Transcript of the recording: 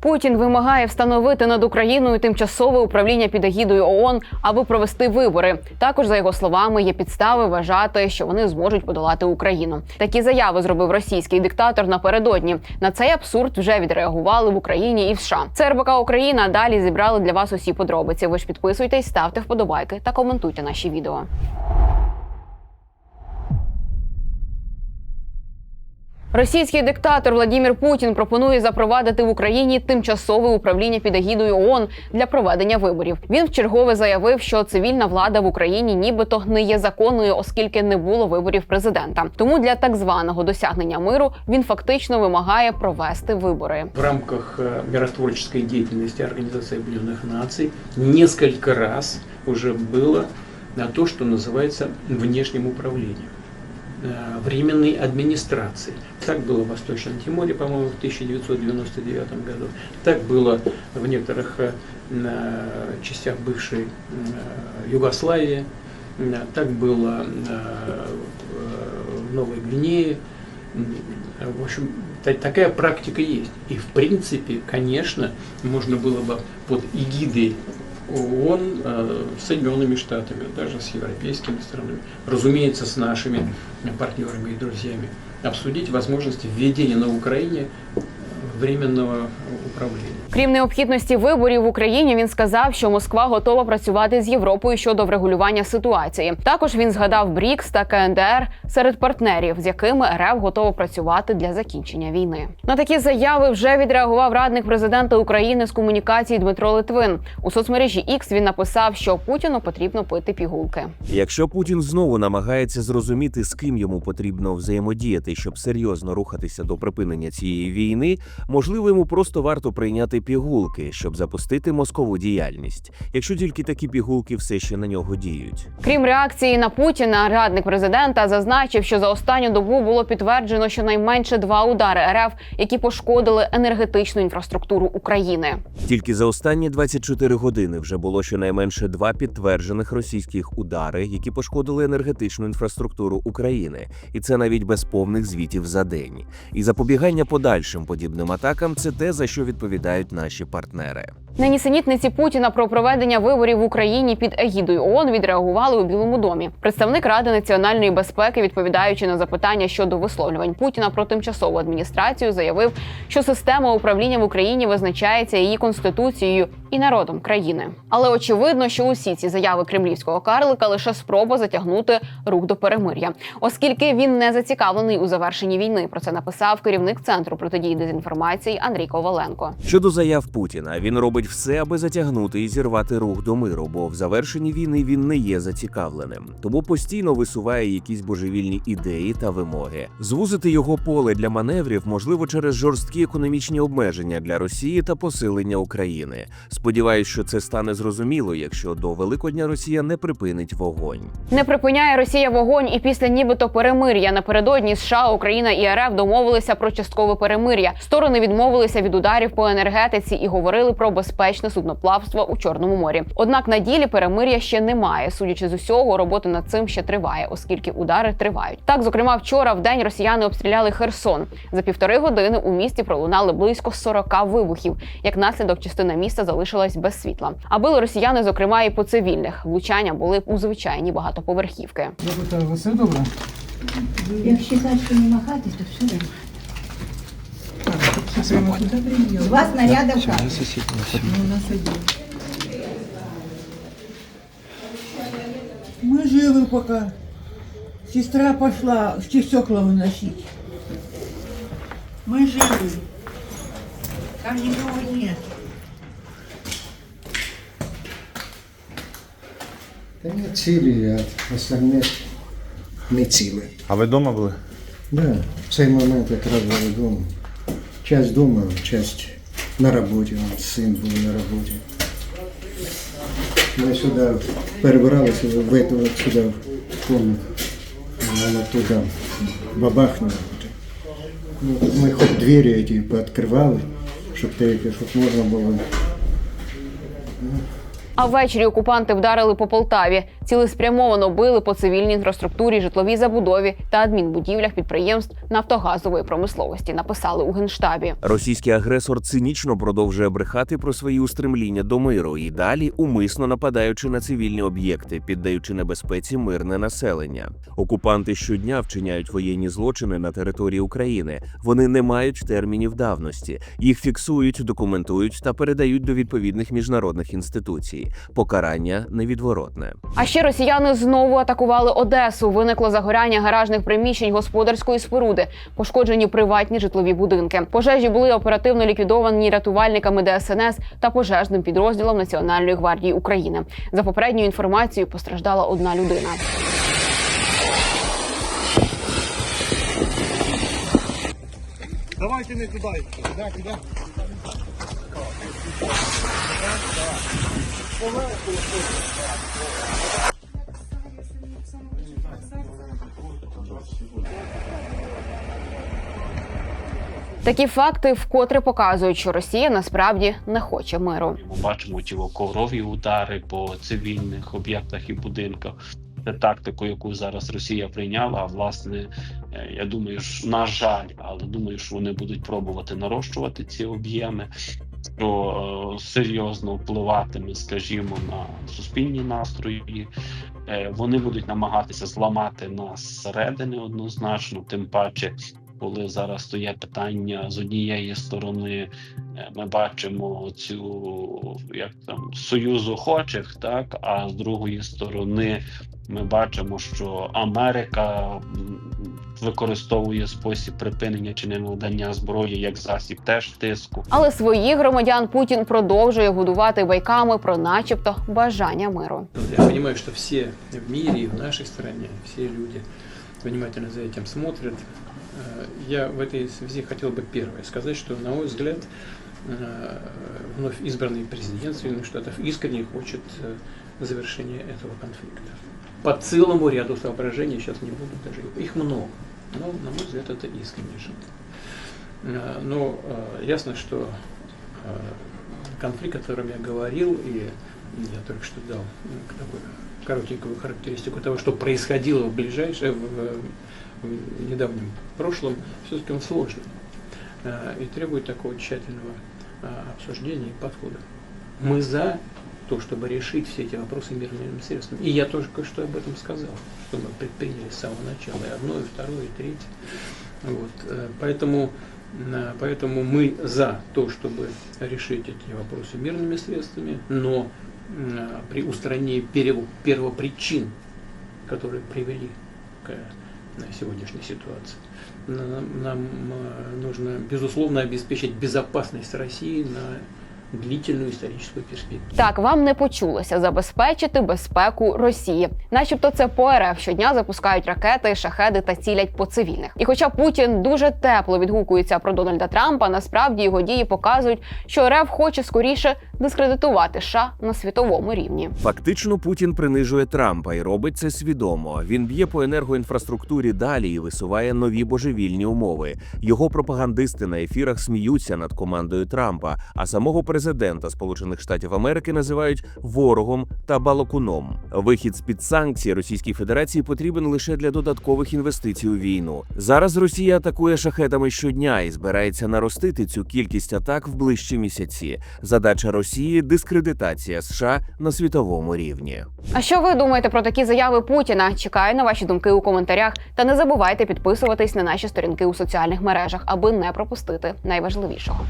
Путін вимагає встановити над Україною тимчасове управління під егідою ООН, аби провести вибори. Також за його словами є підстави вважати, що вони зможуть подолати Україну. Такі заяви зробив російський диктатор напередодні. На цей абсурд вже відреагували в Україні і в США. Це РБК Україна. Далі зібрали для вас усі подробиці. Ви ж підписуйтесь, ставте вподобайки та коментуйте наші відео. Російський диктатор Владімір Путін пропонує запровадити в Україні тимчасове управління під егідою ООН для проведення виборів. Він вчергове заявив, що цивільна влада в Україні нібито не є законною, оскільки не було виборів президента. Тому для так званого досягнення миру він фактично вимагає провести вибори. В рамках э, миротворческой деятельности Организации Объединенных Наций несколько раз уже было на то, что называется внешним управлением э, Временной администрации. Так было в Восточном Тиморе, по-моему, в 1999 году. Так было в некоторых э, на частях бывшей э, Югославии. Э, Так было э, в Новой Гвинее. В общем, та- такая практика есть. И в принципе, конечно, можно было бы под эгидой ООН э, с Соединенными Штатами, даже с европейскими странами, разумеется, с нашими партнерами и друзьями, обсудить возможность введения на Украине э, временного управления. Крім необхідності виборів в Україні, він сказав, що Москва готова працювати з Європою щодо врегулювання ситуації. Також він згадав БРІКС та КНДР серед партнерів, з якими РФ готова працювати для закінчення війни. На такі заяви вже відреагував радник президента України з комунікації Дмитро Литвин. У соцмережі X він написав, що Путіну потрібно пити пігулки. Якщо Путін знову намагається зрозуміти, з ким йому потрібно взаємодіяти, щоб серйозно рухатися до припинення цієї війни, можливо, йому просто варто прийняти пігулки, щоб запустити мозкову діяльність, якщо тільки такі пігулки все ще на нього діють. Крім реакції на Путіна, радник президента зазначив, що за останню добу було підтверджено щонайменше два удари РФ, які пошкодили енергетичну інфраструктуру України. Тільки за останні 24 години вже було щонайменше два підтверджених російських удари, які пошкодили енергетичну інфраструктуру України, і це навіть без повних звітів за день. І запобігання подальшим подібним атакам це те, за що відповідають наші партнери. На нісенітниці Путіна про проведення виборів в Україні під егідою ООН відреагували у Білому домі. Представник Ради національної безпеки, відповідаючи на запитання щодо висловлювань Путіна про тимчасову адміністрацію, заявив, що система управління в Україні визначається її конституцією і народом країни. Але очевидно, що усі ці заяви кремлівського карлика лише спроба затягнути рух до перемир'я, оскільки він не зацікавлений у завершенні війни. Про це написав керівник центру протидії дезінформації Андрій Коваленко. Щодо заяв Путіна, він робить все, аби затягнути і зірвати рух до миру, бо в завершенні війни він не є зацікавленим, тому постійно висуває якісь божевільні ідеї та вимоги. Звузити його поле для маневрів можливо через жорсткі економічні обмеження для Росії та посилення України. Сподіваюсь, що це стане зрозуміло, якщо до Великодня Росія не припинить вогонь. Не припиняє Росія вогонь, і після нібито перемир'я напередодні США, Україна і РФ домовилися про часткове перемир'я. Сторони відмовилися від ударів по енергетиці і говорили про безпечне судноплавство у Чорному морі. Однак на ділі перемир'я ще немає. Судячи з усього, робота над цим ще триває, оскільки удари тривають. Так, зокрема, вчора в день росіяни обстріляли Херсон. За півтори години у місті пролунали близько 40 вибухів. Як наслідок, частина міста залишилась без світла. А били росіяни, зокрема, і по цивільних. Влучання були у звичайні багатоповерхівки. Все добре? Як щекачки не махати, то все нормально. Два снаряда в хату. Мы живы пока. Сестра пошла стекла выносить. Мы живы. Там никого нет. Та ні, цілі, а остальне не ціле. А ви вдома були? Да, в цей момент якраз були вдома. Часть дома, часть на работе. Сын был на работе. Мы сюда перебрались, в эту, вот сюда в комнату. Она туда бабахнула. Мы хоть двери эти пооткрывали, чтобы, те, можно было А ввечері окупанти вдарили по Полтаві. Цілеспрямовано били по цивільній інфраструктурі, житловій забудові та адмінбудівлях підприємств нафтогазової промисловості. Написали у генштабі. Російський агресор цинічно продовжує брехати про свої устремління до миру і далі умисно нападаючи на цивільні об'єкти, піддаючи небезпеці мирне населення. Окупанти щодня вчиняють воєнні злочини на території України. Вони не мають термінів давності. Їх фіксують, документують та передають до відповідних міжнародних інституцій. Покарання невідворотне. А ще росіяни знову атакували Одесу. Виникло загоряння гаражних приміщень господарської споруди, пошкоджені приватні житлові будинки. Пожежі були оперативно ліквідовані рятувальниками ДСНС та пожежним підрозділом Національної гвардії України. За попередньою інформацією постраждала одна людина. Давайте не туди. Туди, туди. Такі факти вкотре показують, що Росія насправді не хоче миру. Ми бачимо ті коврові удари по цивільних об'єктах і будинках. Це тактику, яку зараз Росія прийняла. А власне, е, я думаю, що, на жаль, але думаю, що вони будуть пробувати нарощувати ці об'єми, що е, серйозно впливатиме, скажімо, на суспільні настрої. Е, Вони будуть намагатися зламати нас зсередини однозначно, тим паче. Коли зараз стоє питання з однієї сторони, е, ми бачимо цю як там союз охочих, так а з другої сторони, ми бачимо, що Америка використовує спосіб припинення чи ненадання зброї як засіб теж тиску. Але своїх громадян Путін продовжує годувати байками про, начебто, бажання миру. Я понимаю, что все в мире и в нашей стране, все люди внимательно за этим смотрят. Э, Я в этой связи хотел бы первое сказать, что, на мой взгляд, э, вновь избранный президент Соединенных Штатов искренне хочет э, завершения этого конфликта. По целому ряду соображений, сейчас не буду даже, их много, Но, на мой взгляд, это искренне желание. Э, Но э, ясно, что э, конфликт, о котором я говорил, и я только что дал такую коротенькую характеристику того, что происходило в ближайшем, в, в недавнем прошлом, все-таки он сложный и требует такого тщательного обсуждения и подхода. Мы за то, чтобы решить все эти вопросы мирными средствами. И я только что об этом сказал, что мы предприняли с самого начала и одно, и второе, и третье. Вот, э, поэтому, э, поэтому мы за то, чтобы решить эти вопросы мирными средствами, но э, при устранении первопричин, которые привели к сегодняшней ситуации. Нам, нужно, безусловно, обеспечить безопасность России на длительную историческую перспективу. Так, вам не почулося забезпечити безпеку Росії, начебто це по РФ щодня запускають ракети, шахеди та цілять по цивільних. І хоча Путін дуже тепло відгукується про Дональда Трампа, насправді його дії показують, що РФ хоче скоріше дискредитувати США на світовому рівні. Фактично, Путін принижує Трампа і робить це свідомо. Він б'є по енергоінфраструктурі далі і висуває нові божевільні умови. Його пропагандисти на ефірах сміються над командою Трампа, а самого президента Сполучених Штатів Америки називають ворогом та балакуном. Вихід з під санкцій Російській Федерації потрібен лише для додаткових інвестицій у війну. Зараз Росія атакує шахетами щодня і збирається наростити цю кількість атак в ближчі місяці. Задача Росії дискредитація США на світовому рівні. А що ви думаєте про такі заяви Путіна? Чекаю на ваші думки у коментарях. Та не забувайте підписуватись на наші сторінки у соціальних мережах, аби не пропустити найважливішого.